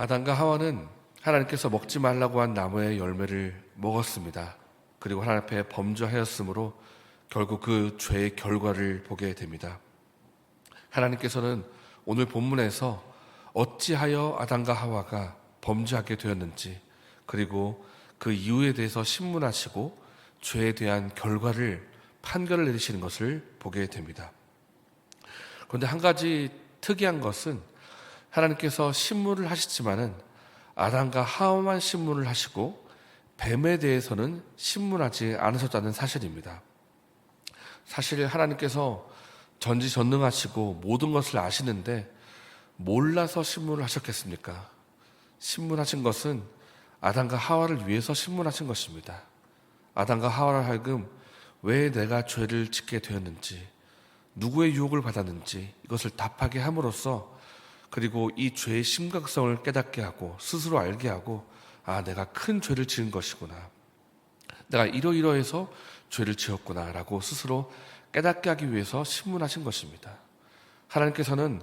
아담과 하와는 하나님께서 먹지 말라고 한 나무의 열매를 먹었습니다. 그리고 하나님 앞에 범죄하였으므로 결국 그 죄의 결과를 보게 됩니다. 하나님께서는 오늘 본문에서 어찌하여 아담과 하와가 범죄하게 되었는지 그리고 그 이유에 대해서 신문하시고 죄에 대한 결과를 판결을 내리시는 것을 보게 됩니다. 그런데 한 가지 특이한 것은 하나님께서 신문을 하시지만은 아담과 하와만 신문을 하시고 뱀에 대해서는 신문하지 않으셨다는 사실입니다. 사실 하나님께서 전지전능하시고 모든 것을 아시는데 몰라서 신문을 하셨겠습니까? 신문하신 것은 아담과 하와를 위해서 신문하신 것입니다. 아담과 하와를 하여금 왜 내가 죄를 짓게 되었는지, 누구의 유혹을 받았는지 이것을 답하게 함으로써 그리고 이 죄의 심각성을 깨닫게 하고 스스로 알게 하고 아, 내가 큰 죄를 지은 것이구나. 내가 이러이러해서 죄를 지었구나라고 스스로 깨닫게 하기 위해서 신문하신 것입니다. 하나님께서는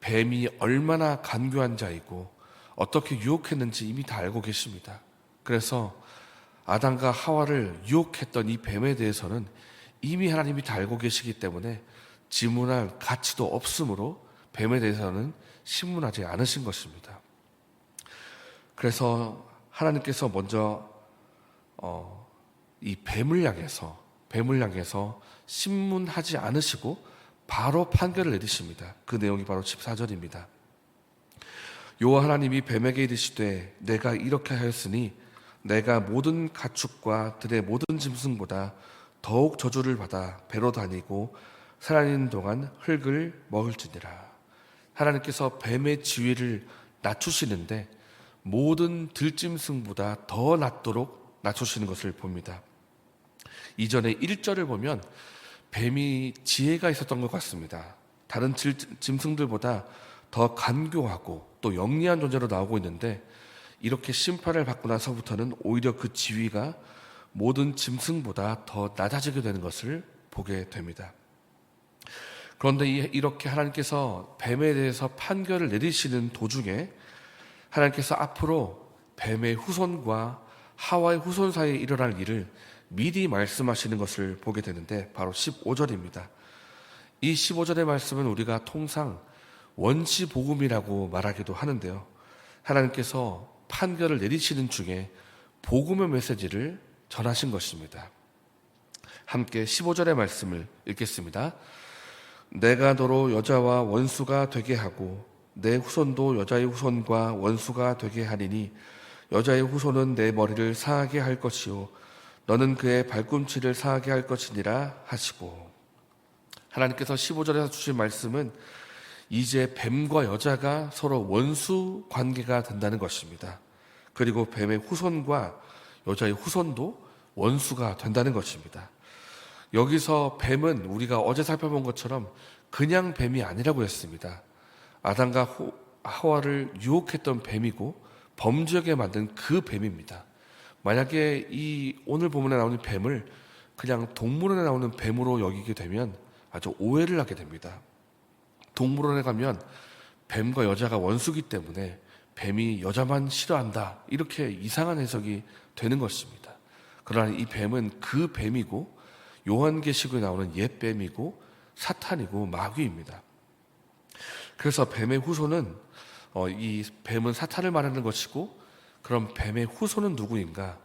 뱀이 얼마나 간교한 자이고 어떻게 유혹했는지 이미 다 알고 계십니다. 그래서 아담과 하와를 유혹했던 이 뱀에 대해서는 이미 하나님이 다 알고 계시기 때문에 지문할 가치도 없으므로 뱀에 대해서는 신문하지 않으신 것입니다. 그래서 하나님께서 먼저 어, 이 뱀을 향해서 뱀을 향해서 신문하지 않으시고 바로 판결을 내리십니다. 그 내용이 바로 14절입니다. 여호와 하나님이 뱀에게 이르시되 내가 이렇게 하였으니 내가 모든 가축과 들의 모든 짐승보다 더욱 저주를 받아 배로 다니고 살아있는 동안 흙을 먹을지니라. 하나님께서 뱀의 지위를 낮추시는데 모든 들짐승보다 더 낮도록 낮추시는 것을 봅니다. 이전에 1절을 보면 뱀이 지혜가 있었던 것 같습니다. 다른 짐승들보다 더 간교하고 또 영리한 존재로 나오고 있는데 이렇게 심판을 받고 나서부터는 오히려 그 지위가 모든 짐승보다 더 낮아지게 되는 것을 보게 됩니다. 그런데 이렇게 하나님께서 뱀에 대해서 판결을 내리시는 도중에 하나님께서 앞으로 뱀의 후손과 하와의 후손 사이에 일어날 일을 미리 말씀하시는 것을 보게 되는데 바로 15절입니다. 이 15절의 말씀은 우리가 통상 원시 복음이라고 말하기도 하는데요. 하나님께서 판결을 내리시는 중에 복음의 메시지를 전하신 것입니다. 함께 15절의 말씀을 읽겠습니다. 내가 너로 여자와 원수가 되게 하고 내 후손도 여자의 후손과 원수가 되게 하리니 여자의 후손은 내 머리를 상하게 할 것이요 너는 그의 발꿈치를 상하게 할 것이니라 하시고 하나님께서 15절에서 주신 말씀은 이제 뱀과 여자가 서로 원수 관계가 된다는 것입니다. 그리고 뱀의 후손과 여자의 후손도 원수가 된다는 것입니다. 여기서 뱀은 우리가 어제 살펴본 것처럼 그냥 뱀이 아니라고 했습니다. 아담과 하와를 유혹했던 뱀이고 범죄하게 만든 그 뱀입니다. 만약에 이 오늘 본문에 나오는 뱀을 그냥 동물원에 나오는 뱀으로 여기게 되면 아주 오해를 하게 됩니다. 동물원에 가면 뱀과 여자가 원수기 때문에 뱀이 여자만 싫어한다. 이렇게 이상한 해석이 되는 것입니다. 그러나 이 뱀은 그 뱀이고 요한계시록에 나오는 옛 뱀이고 사탄이고 마귀입니다. 그래서 뱀의 후손은 어, 이 뱀은 사탄을 말하는 것이고 그럼 뱀의 후손은 누구인가?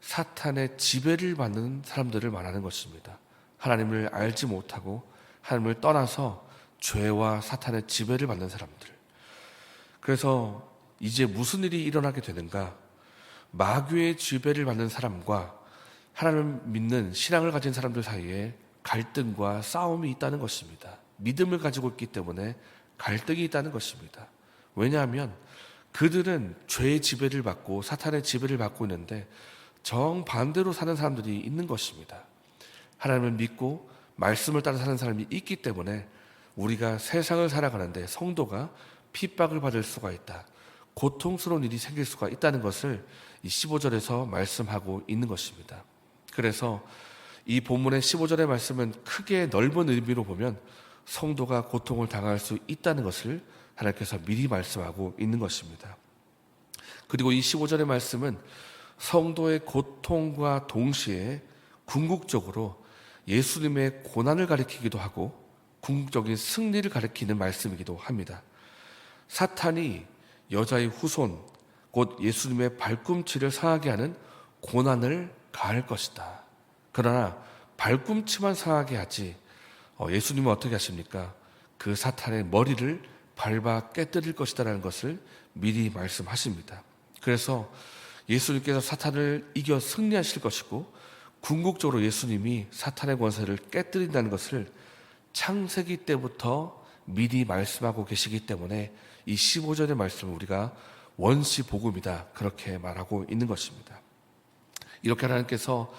사탄의 지배를 받는 사람들을 말하는 것입니다. 하나님을 알지 못하고 하나님을 떠나서 죄와 사탄의 지배를 받는 사람들. 그래서 이제 무슨 일이 일어나게 되는가? 마귀의 지배를 받는 사람과 하나님을 믿는 신앙을 가진 사람들 사이에 갈등과 싸움이 있다는 것입니다. 믿음을 가지고 있기 때문에 갈등이 있다는 것입니다. 왜냐하면 그들은 죄의 지배를 받고 사탄의 지배를 받고 있는데 정반대로 사는 사람들이 있는 것입니다. 하나님을 믿고 말씀을 따라 사는 사람이 있기 때문에 우리가 세상을 살아가는데 성도가 핍박을 받을 수가 있다. 고통스러운 일이 생길 수가 있다는 것을 이 15절에서 말씀하고 있는 것입니다. 그래서 이 본문의 15절의 말씀은 크게 넓은 의미로 보면 성도가 고통을 당할 수 있다는 것을 하나님께서 미리 말씀하고 있는 것입니다. 그리고 이 15절의 말씀은 성도의 고통과 동시에 궁극적으로 예수님의 고난을 가리키기도 하고 궁극적인 승리를 가리키는 말씀이기도 합니다. 사탄이 여자의 후손, 곧 예수님의 발꿈치를 상하게 하는 고난을 가할 것이다. 그러나 발꿈치만 상하게 하지 어, 예수님은 어떻게 하십니까? 그 사탄의 머리를 밟아 깨뜨릴 것이다라는 것을 미리 말씀하십니다. 그래서 예수님께서 사탄을 이겨 승리하실 것이고 궁극적으로 예수님이 사탄의 권세를 깨뜨린다는 것을 창세기 때부터 미리 말씀하고 계시기 때문에 이 15절의 말씀을 우리가 원시 복음이다 그렇게 말하고 있는 것입니다. 이렇게 하나님께서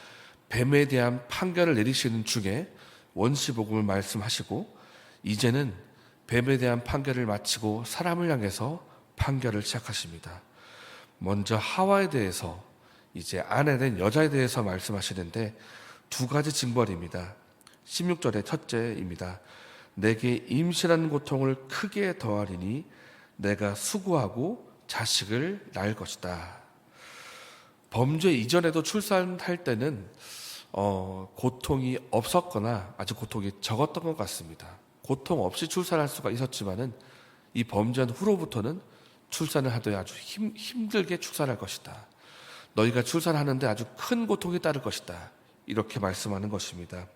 뱀에 대한 판결을 내리시는 중에 원시 복음을 말씀하시고 이제는 뱀에 대한 판결을 마치고 사람을 향해서 판결을 시작하십니다. 먼저 하와에 대해서 이제 아내 된 여자에 대해서 말씀하시는데 두 가지 징벌입니다. 16절의 첫째입니다. 내게 임신한 고통을 크게 더하리니 내가 수고하고 자식을 낳을 것이다. 범죄 이전에도 출산할 때는 어, 고통이 없었거나 아주 고통이 적었던 것 같습니다. 고통 없이 출산할 수가 있었지만은 이 범죄한 후로부터는 출산을 하되 아주 힘, 힘들게 출산할 것이다. 너희가 출산하는데 아주 큰 고통이 따를 것이다. 이렇게 말씀하는 것입니다.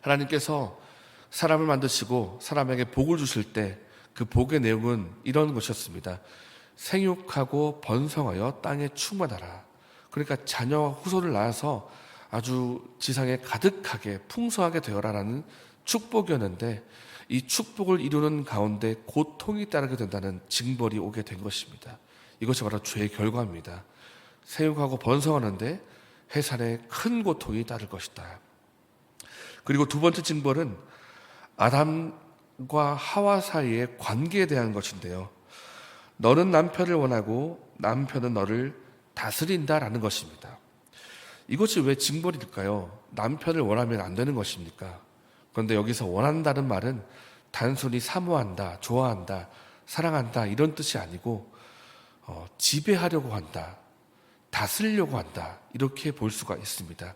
하나님께서 사람을 만드시고 사람에게 복을 주실 때 그 복의 내용은 이런 것이었습니다. 생육하고 번성하여 땅에 충만하라. 그러니까 자녀 후손을 낳아서 아주 지상에 가득하게 풍성하게 되어라라는 축복이었는데 이 축복을 이루는 가운데 고통이 따르게 된다는 징벌이 오게 된 것입니다. 이것이 바로 죄의 결과입니다. 생육하고 번성하는데 해산에 큰 고통이 따를 것이다. 그리고 두 번째 징벌은 아담과 하와 사이의 관계에 대한 것인데요. 너는 남편을 원하고 남편은 너를 다스린다라는 것입니다. 이것이 왜 징벌일까요? 남편을 원하면 안 되는 것입니까? 그런데 여기서 원한다는 말은 단순히 사모한다, 좋아한다, 사랑한다 이런 뜻이 아니고 어, 지배하려고 한다, 다스리려고 한다 이렇게 볼 수가 있습니다.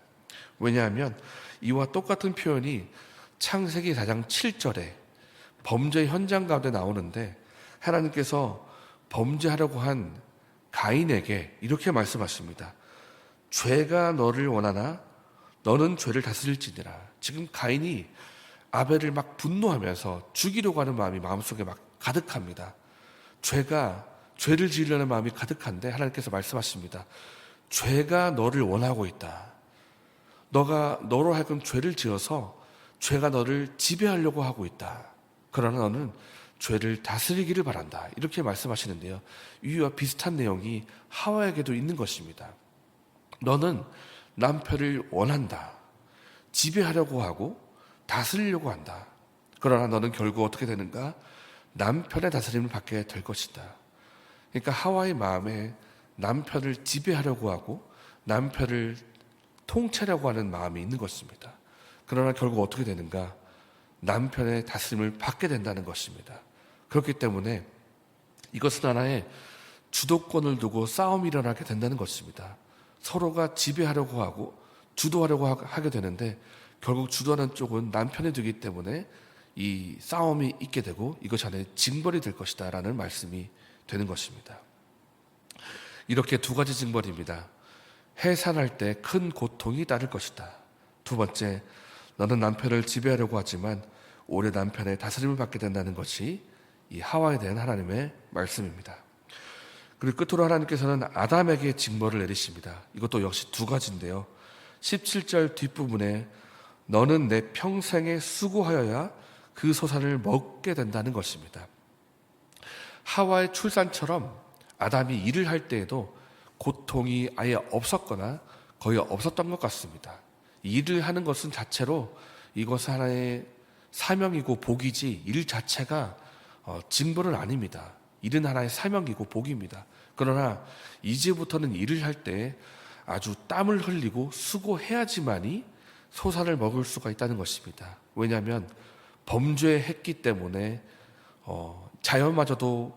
왜냐하면 이와 똑같은 표현이 창세기 4장 7절에 범죄 현장 가운데 나오는데 하나님께서 범죄하려고 한 가인에게 이렇게 말씀하십니다. 죄가 너를 원하나 너는 죄를 다스릴지니라. 지금 가인이 아벨을 막 분노하면서 죽이려고 하는 마음이 마음속에 막 가득합니다. 죄가 죄를 지으려는 마음이 가득한데 하나님께서 말씀하십니다. 죄가 너를 원하고 있다. 너가 너로 하여금 죄를 지어서 죄가 너를 지배하려고 하고 있다. 그러나 너는 죄를 다스리기를 바란다. 이렇게 말씀하시는데요. 이와 비슷한 내용이 하와에게도 있는 것입니다. 너는 남편을 원한다. 지배하려고 하고 다스리려고 한다. 그러나 너는 결국 어떻게 되는가? 남편의 다스림을 받게 될 것이다. 그러니까 하와의 마음에 남편을 지배하려고 하고 남편을 통치하려고 하는 마음이 있는 것입니다. 그러나 결국 어떻게 되는가? 남편의 다스림을 받게 된다는 것입니다. 그렇기 때문에 이것은 하나의 주도권을 두고 싸움이 일어나게 된다는 것입니다. 서로가 지배하려고 하고 주도하려고 하게 되는데 결국 주도하는 쪽은 남편이 되기 때문에 이 싸움이 있게 되고 이것이 하나의 징벌이 될 것이다 라는 말씀이 되는 것입니다. 이렇게 두 가지 징벌입니다. 해산할 때 큰 고통이 따를 것이다. 두 번째, 너는 남편을 지배하려고 하지만 오래 남편의 다스림을 받게 된다는 것이 이 하와에 대한 하나님의 말씀입니다. 그리고 끝으로 하나님께서는 아담에게 징벌을 내리십니다. 이것도 역시 두 가지인데요. 17절 뒷부분에 너는 내 평생에 수고하여야 그 소산을 먹게 된다는 것입니다. 하와의 출산처럼 아담이 일을 할 때에도 고통이 아예 없었거나 거의 없었던 것 같습니다. 일을 하는 것은 자체로 이것은 하나의 사명이고 복이지 일 자체가 어, 징벌은 아닙니다. 일은 하나의 사명이고 복입니다. 그러나 이제부터는 일을 할 때 아주 땀을 흘리고 수고해야지만이 소산을 먹을 수가 있다는 것입니다. 왜냐하면 범죄했기 때문에 어, 자연마저도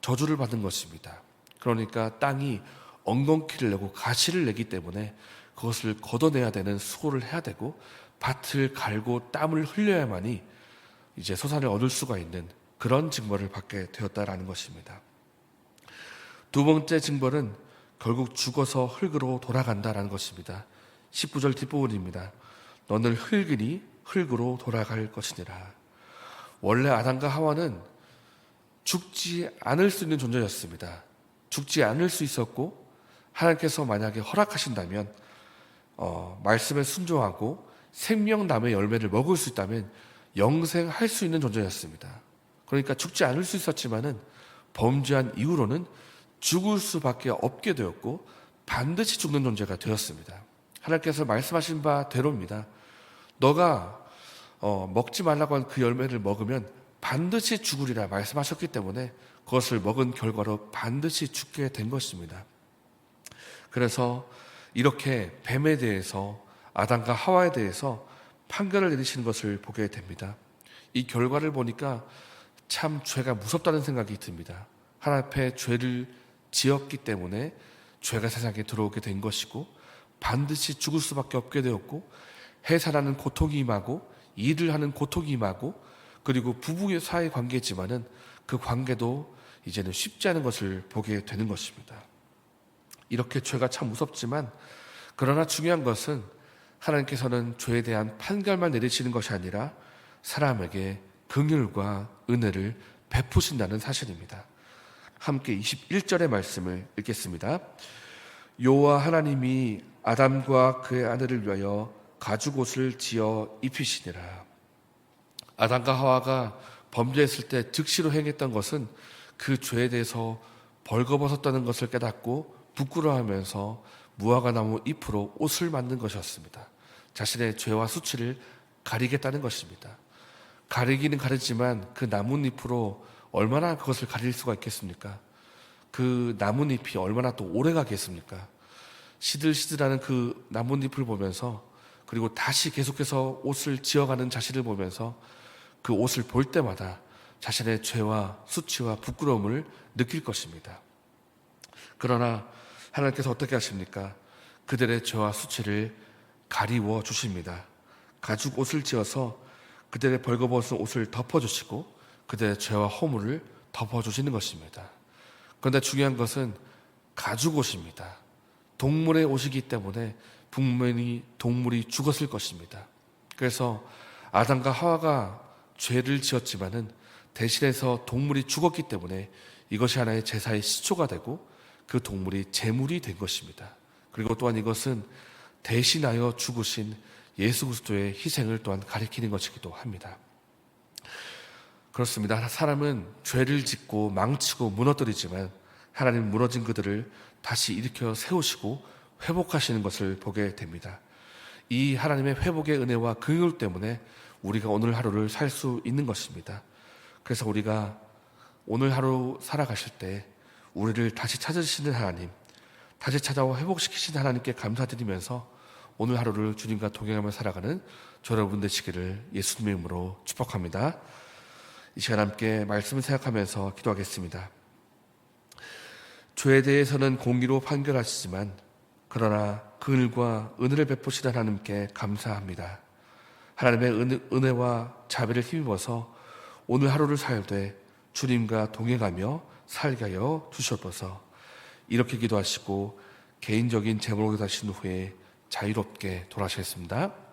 저주를 받은 것입니다. 그러니까 땅이 엉겅퀴를 내고 가시를 내기 때문에 그것을 걷어내야 되는 수고를 해야 되고 밭을 갈고 땀을 흘려야만이 이제 소산을 얻을 수가 있는 그런 징벌을 받게 되었다라는 것입니다. 두 번째 징벌은 결국 죽어서 흙으로 돌아간다라는 것입니다. 19절 뒷부분입니다. 너는 흙이니 흙으로 돌아갈 것이니라. 원래 아담과 하와는 죽지 않을 수 있는 존재였습니다. 죽지 않을 수 있었고 하나님께서 만약에 허락하신다면 어, 말씀에 순종하고 생명남의 열매를 먹을 수 있다면 영생할 수 있는 존재였습니다. 그러니까 죽지 않을 수 있었지만은 범죄한 이후로는 죽을 수밖에 없게 되었고 반드시 죽는 존재가 되었습니다. 하나님께서 말씀하신 바대로입니다. 너가 어, 먹지 말라고 한 그 열매를 먹으면 반드시 죽으리라 말씀하셨기 때문에 그것을 먹은 결과로 반드시 죽게 된 것입니다. 그래서 이렇게 뱀에 대해서 아담과 하와에 대해서 판결을 내리시는 것을 보게 됩니다. 이 결과를 보니까 참 죄가 무섭다는 생각이 듭니다. 하나님 앞에 죄를 지었기 때문에 죄가 세상에 들어오게 된 것이고 반드시 죽을 수밖에 없게 되었고 해산하는 고통이 임하고 일을 하는 고통이 임하고 그리고 부부의 사이 관계지만은 그 관계도 이제는 쉽지 않은 것을 보게 되는 것입니다. 이렇게 죄가 참 무섭지만 그러나 중요한 것은 하나님께서는 죄에 대한 판결만 내리시는 것이 아니라 사람에게 긍휼과 은혜를 베푸신다는 사실입니다. 함께 21절의 말씀을 읽겠습니다. 여호와 하나님이 아담과 그의 아내를 위하여 가죽 옷을 지어 입히시니라. 아담과 하와가 범죄했을 때 즉시로 행했던 것은 그 죄에 대해서 벌거벗었다는 것을 깨닫고 부끄러워하면서 무화과 나무 잎으로 옷을 만든 것이었습니다. 자신의 죄와 수치를 가리겠다는 것입니다. 가리기는 가리지만 그 나뭇잎으로 얼마나 그것을 가릴 수가 있겠습니까? 그 나뭇잎이 얼마나 또 오래 가겠습니까? 시들시들하는 그 나뭇잎을 보면서 그리고 다시 계속해서 옷을 지어가는 자신을 보면서 그 옷을 볼 때마다 자신의 죄와 수치와 부끄러움을 느낄 것입니다. 그러나 하나님께서 어떻게 하십니까? 그들의 죄와 수치를 가리워 주십니다. 가죽 옷을 지어서 그들의 벌거벗은 옷을 덮어주시고 그들의 죄와 허물을 덮어주시는 것입니다. 그런데 중요한 것은 가죽 옷입니다. 동물의 옷이기 때문에 분명히 동물이 죽었을 것입니다. 그래서 아담과 하와가 죄를 지었지만은 대신해서 동물이 죽었기 때문에 이것이 하나의 제사의 시초가 되고 그 동물이 제물이 된 것입니다. 그리고 또한 이것은 대신하여 죽으신 예수 그리스도의 희생을 또한 가리키는 것이기도 합니다. 그렇습니다. 사람은 죄를 짓고 망치고 무너뜨리지만 하나님 무너진 그들을 다시 일으켜 세우시고 회복하시는 것을 보게 됩니다. 이 하나님의 회복의 은혜와 긍휼 때문에 우리가 오늘 하루를 살 수 있는 것입니다. 그래서 우리가 오늘 하루 살아가실 때 우리를 다시 찾으시는 하나님, 다시 찾아와 회복시키신 하나님께 감사드리면서 오늘 하루를 주님과 동행하며 살아가는 저 여러분 되시기를 예수님의 이름으로 축복합니다. 이 시간 함께 말씀을 생각하면서 기도하겠습니다. 죄에 대해서는 공의로 판결하시지만 그러나 그을과 은혜를 베푸시는 하나님께 감사합니다. 하나님의 은혜, 와 자비를 힘입어서 오늘 하루를 살되 주님과 동행하며 살게 하여 주시옵소서. 이렇게 기도하시고 개인적인 제목을 다신 후에 자유롭게 돌아가시겠습니다.